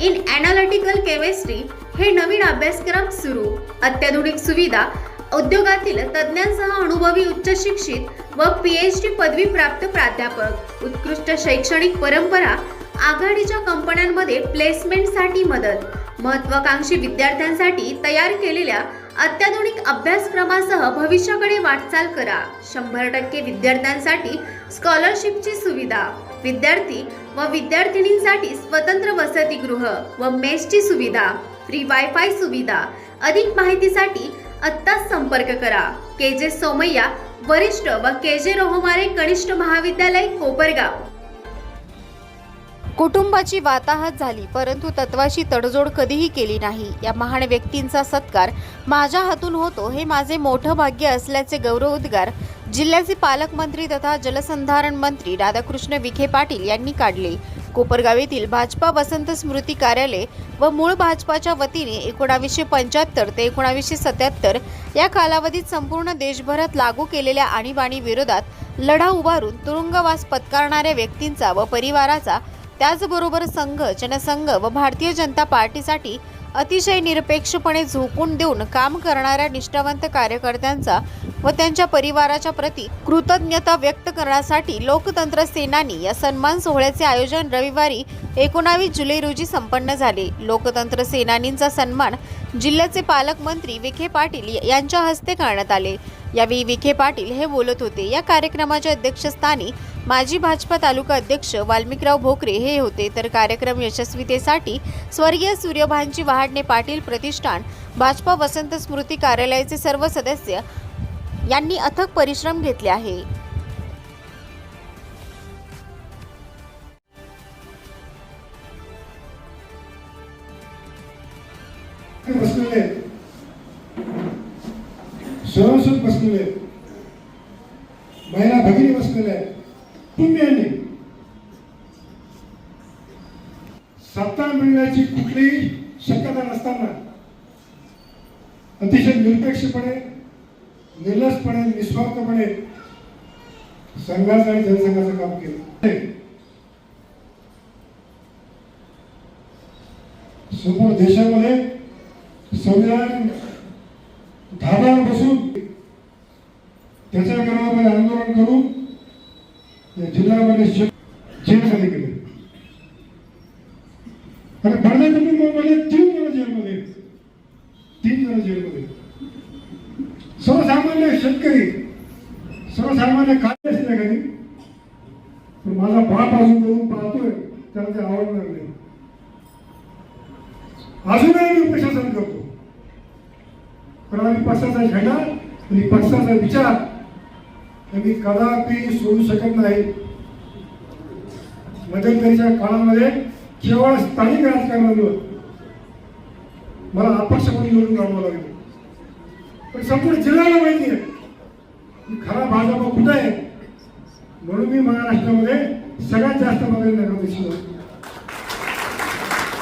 in analytical chemistry हे नवीन अभ्यासक्रम सुरू. अत्याधुनिक सुविधा उद्योगातील तज्ज्ञांसह अनुभवी उच्च शिक्षित व पी एच डी पदवी प्राप्त प्राध्यापक. उत्कृष्ट शैक्षणिक परंपरा आघाडीच्या कंपन्यांमध्ये प्लेसमेंटसाठी मदत. महत्वाकांक्षी विद्यार्थ्यांसाठी तयार केलेल्या अत्याधुनिक अभ्यासक्रमासह भविष्याकडे वाटचाल करा. शंभर टक्के विद्यार्थ्यांसाठी स्कॉलरशिपची सुविधा. विद्यार्थी व विद्यार्थिनींसाठी स्वतंत्र वसतिगृह व मेसची सुविधा फ्री वायफाय सुविधा. अधिक माहितीसाठी आत्ताच संपर्क करा. के जे सोमय्या वरिष्ठ व के जे रोहमारे कनिष्ठ महाविद्यालय कोपरगाव. कुटुंबाची वाताहत झाली परंतु तत्वाशी तडजोड कधीही केली नाही. या महान व्यक्तींचा सत्कार माझ्या हातून होतो हे माझे मोठं भाग्य असल्याचे गौरवोद्गार जिल्ह्याचे पालकमंत्री तथा जलसंधारण मंत्री राधाकृष्ण विखे पाटील यांनी काढले. कोपरगाव येथील भाजपा वसंत स्मृती कार्यालय व मूळ भाजपाच्या वतीने एकोणावीसशे पंच्याहत्तर ते एकोणावीसशे सत्याहत्तर या कालावधीत संपूर्ण देशभरात लागू केलेल्या आणीबाणी विरोधात लढा उभारून तुरुंगवास पत्करणाऱ्या व्यक्तींचा व परिवाराचा त्याचबरोबर संघ जनसंघ व भारतीय जनता पार्टीसाठी अतिशय निरपेक्षपणे झोकून देऊन काम करणाऱ्या निष्ठावंत कार्यकर्त्यांचा व त्यांच्या परिवाराच्या प्रती कृतज्ञता व्यक्त करण्यासाठी लोकतंत्र सेनानी या सन्मान सोहळ्याचे आयोजन रविवारी एकोणावीस जुलै रोजी संपन्न झाले. लोकतंत्र सेनानींचा सन्मान जिल्ह्याचे पालकमंत्री विखे पाटील यांच्या हस्ते करण्यात आले. यावेळी विखे पाटील हे बोलत होते. या कार्यक्रमाच्या अध्यक्षस्थानी माजी भाजपा तालुका अध्यक्ष वाल्मिकराव भोकरे हे होते. तर कार्यक्रम यशस्वीतेसाठी स्वर्गीय सूर्यभानजी वहाडणे पाटील प्रतिष्ठान भाजपा वसंत स्मृती कार्यालयाचे सर्व सदस्य यांनी अथक परिश्रम घेतले आहे. बसलेले बसलेले महिला भगिनी बसलेल्या आहेत तुम्ही यांनी सत्ता मिळण्याची कुठलीही शक्यता नसताना अतिशय निरपेक्षपणे निलसपणे निस्वार्थपणे संघाचं आणि जनसंघाचं काम केलं. संपूर्ण देशामध्ये संविधान धाब्यावर बसून त्याच्या विरोधामध्ये आंदोलन करून या जिल्ह्यामध्ये जेलमध्ये गेले आणि भरणे कुटुंबामध्ये तीन जण जेलमध्ये तीन जण जेलमध्ये सर्वसामान्य शेतकरी सर्वसामान्य काय असते घरी पण माझा बाप अजून करून पाहतोय त्याला ते आवडणार नाही. अजूनही मी प्रशासन करतो. पण आम्ही पक्षाचा झेंडा आणि पक्षाचा विचार आम्ही कदापि सोडू शकत नाही. मध्यंतरीच्या काळामध्ये केवळ स्थानिक राजकारणामुळं मला अपक्ष म्हणून निवडून काढावं लागलं. पण संपूर्ण जिल्ह्याला माहिती आहे. की खरा भाजपा कुठं आहे? म्हणून मी महाराष्ट्रामध्ये सगळ्यात जास्त बघायला नगर होतो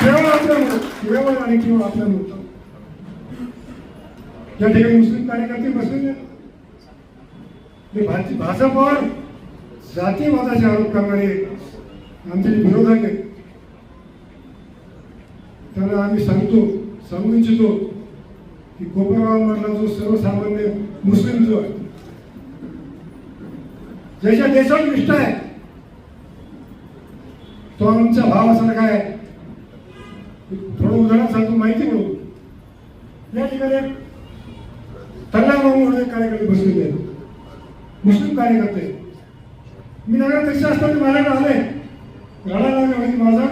केवळ आपल्यामुळे केवळ आणि केवळ आपल्यामुळे. या ठिकाणी मुस्लिम कार्यकर्ते बसलेले ते भाजपवर जातीवादाचे आरोप करणारे आमचे जे विरोधक आहेत त्यांना आम्ही सांगतो सांगू इच्छितो. की कोपरगावमधला जो सर्वसामान्य मुस्लिम जो आहे ज्याच्या देशात निष्ठा आहे तो आमचा भाव असा काय? थोडं उदाहरण सांगतो माहिती म्हणून या ठिकाणी तल्ला म्हणून एक कार्यकर्ते बसलेले आहेत. मुस्लिम कार्यकर्ते. मी नगराध्यक्ष असताना माझ्याकडे आले. गाडा लागला म्हणजे माझा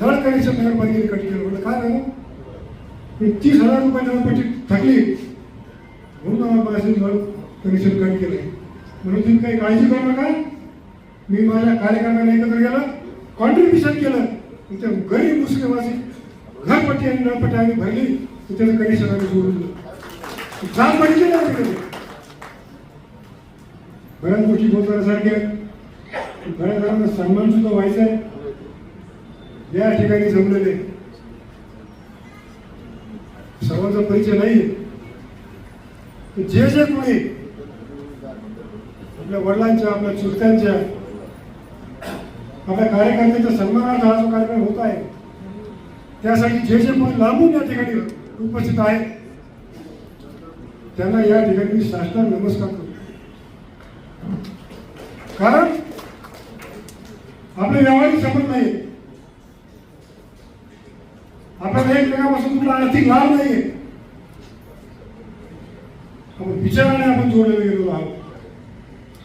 नळ कनेक्शन नगरपालिकेने कट केलं. म्हटलं काय झालं? एकतीस तीस हजार रुपये नळपट्टी थकली. म्हणून आम्हाला माझे नळ कनेक्शन कट केलं म्हणून तुम्ही काही काळजी करू नका. मी माझ्या कार्यकर्त्यांना एकत्र गेलं. कॉन्ट्रीब्युशन केलं. त्या गरीब मुस्लिमवासी घरपट्टी आणि नळपट्टी आम्ही भरली. तर त्याचं कनेक्शन आम्ही सोडून दिलं. जाम पडली ना तिकडे बऱ्याच गोष्टी बोलतानासारख्या बऱ्याच जणांना सन्मान सुद्धा व्हायचा आहे या ठिकाणी जमलेले. सर्वांचा परिचय नाही. जे जे कोणी आपल्या वडिलांच्या आपल्या चुलत्यांच्या आपल्या कार्यकर्त्यांच्या सन्मानार्थ हा जो कार्यक्रम होत आहे त्यासाठी जे जे कोणी लांबून या ठिकाणी उपस्थित आहेत त्यांना या ठिकाणी मी नमस्कार करतो. कारण आपले व्यावहारिक संबंध नाही आपल्याला एकमेकापासून कुठला आर्थिक लाभ नाही आपण विचाराने आपण जोडले गेलो आहोत.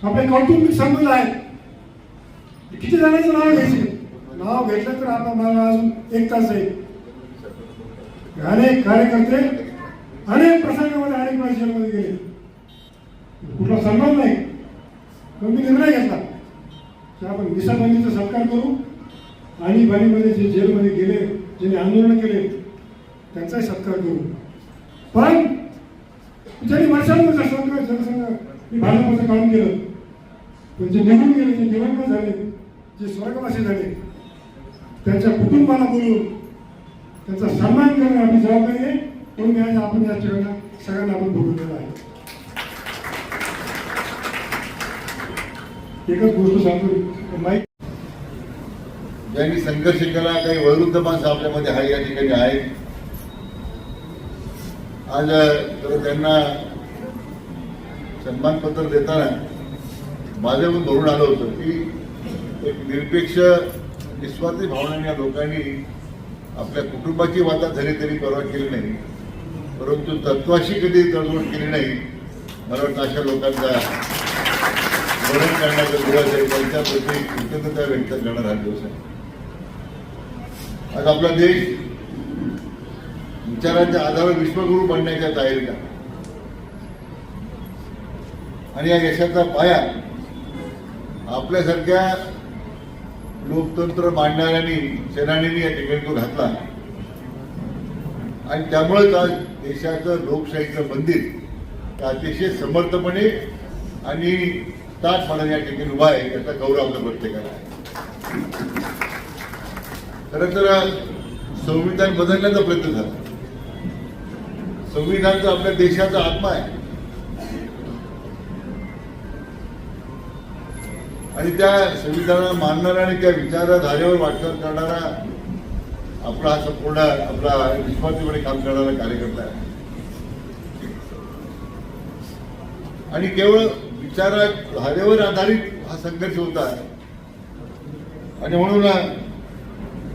आपले कौटुंबिक संबंध आहेत. किती जणांचं नाव घ्यायचे? नाव घेतलं तर आपण मला अजून एक तास आहे. अनेक कार्यकर्ते अनेक प्रसंगामध्ये अनेक वेळा गेले. कुठला संबंध नाही. पण मी निर्णय घेतला. की आपण विसाबंदीचा सत्कार करू. आणि बाणीमध्ये जे जेलमध्ये गेले ज्यांनी आंदोलन केले त्यांचाही सत्कार करू. पण ज्यांनी वर्षांवर संघ जनसंघ मी भाजपचं काम केलं? पण जे निघून गेले जे निवडणूक झाले जे स्वर्गवासी झाले त्यांच्या कुटुंबाला बोलून त्यांचा सन्मान करणं आपली जबाबदारी आहे. म्हणून मी आज आपण या ठिकाणी सगळ्यांना आपण बोलवलेलं आहे. एकच गोष्ट सांगतो माईक ज्यांनी संघर्ष केला काही वैरुद्ध माणसं आपल्यामध्ये हा या ठिकाणी आहेत. आज त्यांना सन्मानपत्र देताना माझ्यावर धोरण आलं होतं की एक निरपेक्ष निस्वार्थी भावनेने या लोकांनी आपल्या कुटुंबाची वाता झाली तरी परवा केली नाही. परंतु तत्वाशी कधी तडजोड केली नाही मला वाटतं अशा लोकांचा मरण करण्याचा दिवस आहे. त्यांच्याप्रती कृतज्ञता व्यक्त करणारा हा दिवस आहे. आज आपला देश विचारांच्या आधारावर विश्वगुरू बनण्याच्या तयारीला आणि या यशाचा पाया आपल्यासारख्या लोकतंत्र मांडणाऱ्यांनी सेनानींनी या ठिकाणी तो घातला. आणि त्यामुळेच आज देशाचं लोकशाहीचं मंदिर अतिशय समर्थपणे आणि ताटपणे या ठिकाणी उभा आहे याचा गौरव आपल्या प्रत्येकाला आहे. खरं तर संविधान बदलण्याचा प्रयत्न झाला. संविधानचा आपल्या देशाचा आत्मा आहे आणि त्या संविधानाला मानणारा आणि त्या विचारधारेवर वाटचाल करणारा आपला हा संपूर्ण आपला विश्वासीपणे काम करणारा कार्यकर्ता आहे. आणि केवळ विचारधारेवर आधारित हा संघर्ष होता आणि म्हणून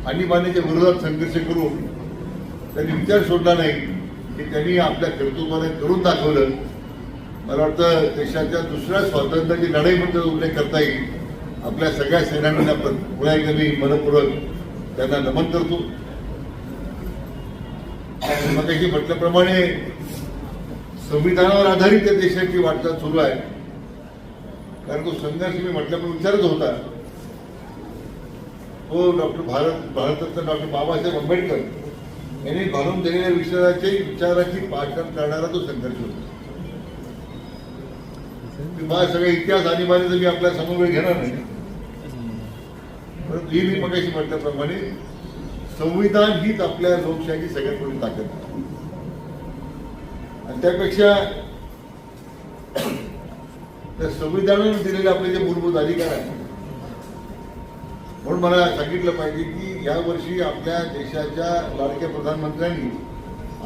आणीबाणीच्या विरोधात संघर्ष करून त्यांनी विचार सोडला नाही की त्यांनी आपल्या कर्तृत्वाने करून दाखवलं. मला वाटतं देशाच्या दुसऱ्या स्वातंत्र्याची लढाई म्हणून त्याचा उल्लेख करता येईल. आपल्या सगळ्या सेनानींना पण पुन्हा एकदा मी मनपूर्वक त्यांना नमन करतो. आणि मगाशी म्हटल्याप्रमाणे संविधानावर आधारित त्या देशाची वाटचाल सुरू आहे. कारण तो संघर्ष मी म्हटल्याप्रमाणे विचारत होता. तो डॉक्टर भारत भारतरत्न डॉक्टर बाबासाहेब आंबेडकर यांनी घालून दिलेल्या विचाराची विचाराची पाठण करणारा तो संघर्ष होता. माझा सगळा इतिहास आणीबाणीचा मी आपल्यासमोर वेळ घेणार नाही. परंतु ही मी मगाशी म्हटल्याप्रमाणे संविधान हीच आपल्या लोकशाहीची सगळ्यात मोठी ताकद. आणि त्यापेक्षा त्या संविधानाने दिलेले आपले जे मूलभूत अधिकार आहेत म्हणून मला सांगितलं पाहिजे की या वर्षी आपल्या देशाच्या लाडक्या प्रधानमंत्र्यांनी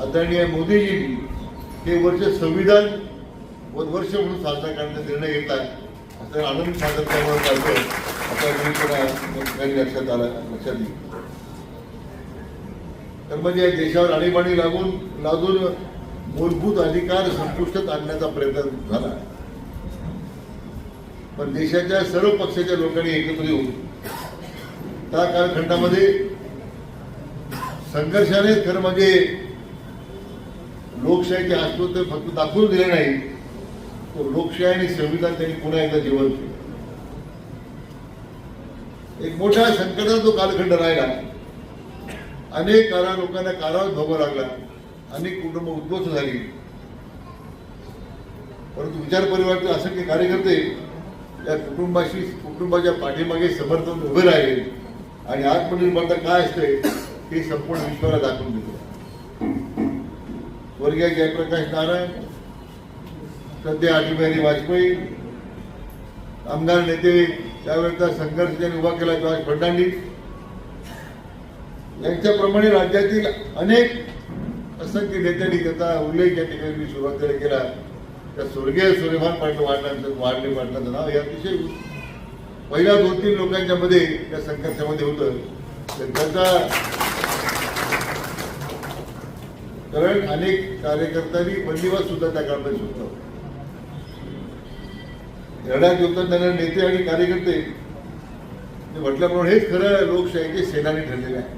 आदरणीय मोदीजींनी हे वर्ष संविधान वर्ष म्हणून साजरा करण्याचा निर्णय घेतला असं आनंद साजरा त्यामुळे चालतो आता मी लक्षात आला लक्षात येईल. तर म्हणजे देशावर आणीबाणी लागून लागून मूलभूत अधिकार संपुष्टात आणण्याचा प्रयत्न झाला. पण देशाच्या सर्व पक्षाच्या लोकांनी एकत्र येऊन त्या कालखंडामध्ये संघर्षाने खरं म्हणजे लोकशाहीचे अस्तित्व फक्त दाखवून दिले नाही लोकशाही आणि संविधान त्यांनी पुन्हा एकदा जीवन केलं. एक मोठ्या संकटाचा तो कालखंड राहिला. अनेक कारा लोकांना कारावर भोगावा लागला. अनेक कुटुंब उद्ध्वस्त झाली. परंतु विचार परिवाराचे असंख्य कार्यकर्ते या कुटुंबाशी कुटुंबाच्या पाठीमागे समर्थन उभे राहिले. आणि आत्मनिर्भरता काय असते हे संपूर्ण विश्वाला दाखवून दिलं स्वर्गीय जयप्रकाश नारायण सध्या अटल बिहारी वाजपेयी आमदार नेते त्यावेळेचा संघर्ष त्यांनी उभा केला जॉर्ज फर्नांडिस यांच्याप्रमाणे राज्यातील अनेक असंख्य नेत्यांनी त्याचा उल्लेख या ठिकाणी मी सुरुवातीला केला त्या स्वर्गीय सुलेमान पाटील वाढल्यानंतर वाढले पाटलांचं नाव हे अतिशय पहिल्या दोन तीन लोकांच्या मध्ये त्या संघर्षामध्ये होतं. त्यांचा कारण अनेक कार्यकर्त्यांनी बंदिवास सुद्धा त्या काळामध्ये सुद्धा लढ्यात योगदान देणारे नेते आणि कार्यकर्ते. ते म्हटल्याप्रमाणे हेच खरं लोकशाहीचे सेनानी ठरलेले आहे.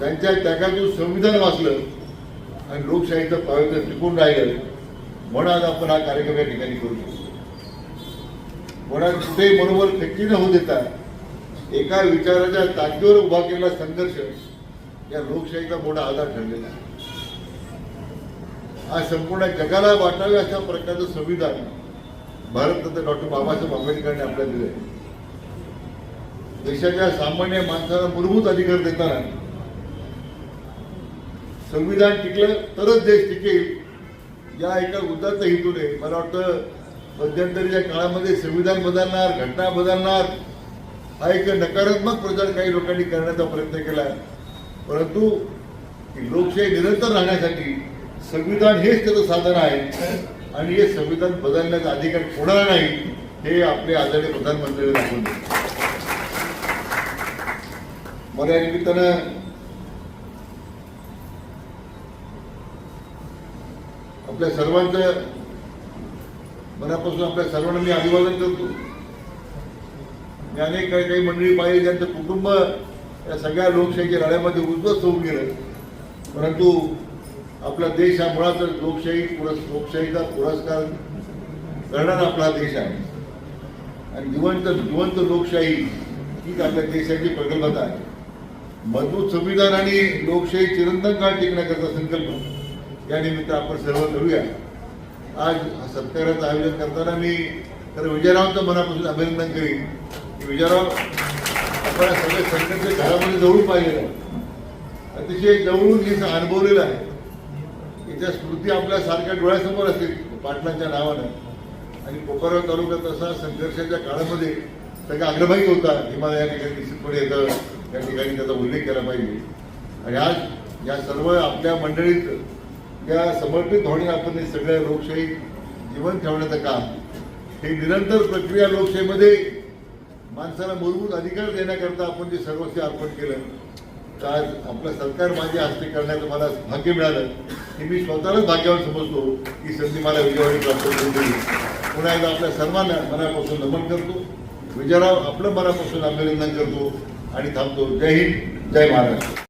त्यांच्या त्यागातून संविधान वाचलं आणि लोकशाहीचं पावित्र्य टिकून राहिलं. म्हणून आज आपण हा कार्यक्रम या ठिकाणी करू शकतो. म्हणून कुठेही मनोबल नक्की न होऊ देता एका विचाराच्या ताकदीवर उभा केलेला संघर्ष या लोकशाहीचा मोठा आधार ठरलेला आहे. आज संपूर्ण जगाला वाटावे अशा प्रकारचं संविधान भारतरत्न डॉक्टर बाबासाहेब आंबेडकरांनी आपल्याला दिलं आहे देशाच्या सामान्य माणसाला मूलभूत अधिकार देताना संविधान टिकलं तरच देश टिकेल या एका उदात्त हेतूने मला वाटतं मध्यंतरीच्या काळामध्ये संविधान बदलणार घटना बदलणार हा एक नकारात्मक प्रचार काही लोकांनी करण्याचा प्रयत्न केला. परंतु लोकशाही निरंतर राहण्यासाठी संविधान हेच त्याचं साधन आहे. आणि हे संविधान बदलण्याचा अधिकार कोणाला नाही हे आपले आदरणीय प्रधानमंत्री दाखवून मला या निमित्तानं आपल्या सर्वांचं मनापासून आपल्या सर्वांना मी अभिवादन करतो. मी अनेक काही काही मंडळी पाहिजे ज्यांचं कुटुंब या सगळ्या लोकशाहीच्या लढ्यामध्ये उद्ध्वस्त होऊन गेलं. परंतु आपला देश हा मुळातच लोकशाही पुरस् लोकशाहीचा पुरस्कार करणारा आपला देश आहे. आणि जिवंत जिवंत लोकशाही हीच आपल्या देशाची प्रगल्भता आहे. मजबूत संविधान आणि लोकशाही चिरंतन काळ टिकण्याकरता संकल्प या निमित्त आपण सर्व करूया. आज हा सत्काराचं आयोजन करताना मी तर विजयरावांचं मनापासून अभिनंदन करीन. की विजयराव आपण सगळे सगळ्या संकटच्या घरामध्ये जवळून पाहिलेलं अतिशय जवळून हे अनुभवलेलं आहे याच्या स्मृती आपल्या सारख्या डोळ्यासमोर असतील पाटलांच्या नावानं. आणि कोपरगाव तालुका तसा संघर्षाच्या काळामध्ये सगळा अग्रभागी होता हिमालय या ठिकाणी निश्चितपणे येतं. त्या ठिकाणी त्याचा उल्लेख केला पाहिजे. आणि आज या सर्व आपल्या मंडळीत या समर्पित होणे आपण हे सगळ्या लोकशाही जीवन ठेवण्याचं काम हे निरंतर प्रक्रिया लोकशाहीमध्ये माणसाला मूलभूत अधिकार देण्याकरता आपण जे सर्वस्व अर्पण केलं आज आपलं सरकार माझी हस्ते करण्याचं मला भाग्य मिळालं. की मी स्वतःलाच भाग्यावर समजतो. ही संधी मला विजयवाडी प्राप्त करून दिली. पुन्हा एकदा आपल्या सर्वांना मनापासून नमन करतो. विजयराव आपलं मनापासून अभिनंदन करतो आणि थांबतो. जय हिंद जय महाराष्ट्र.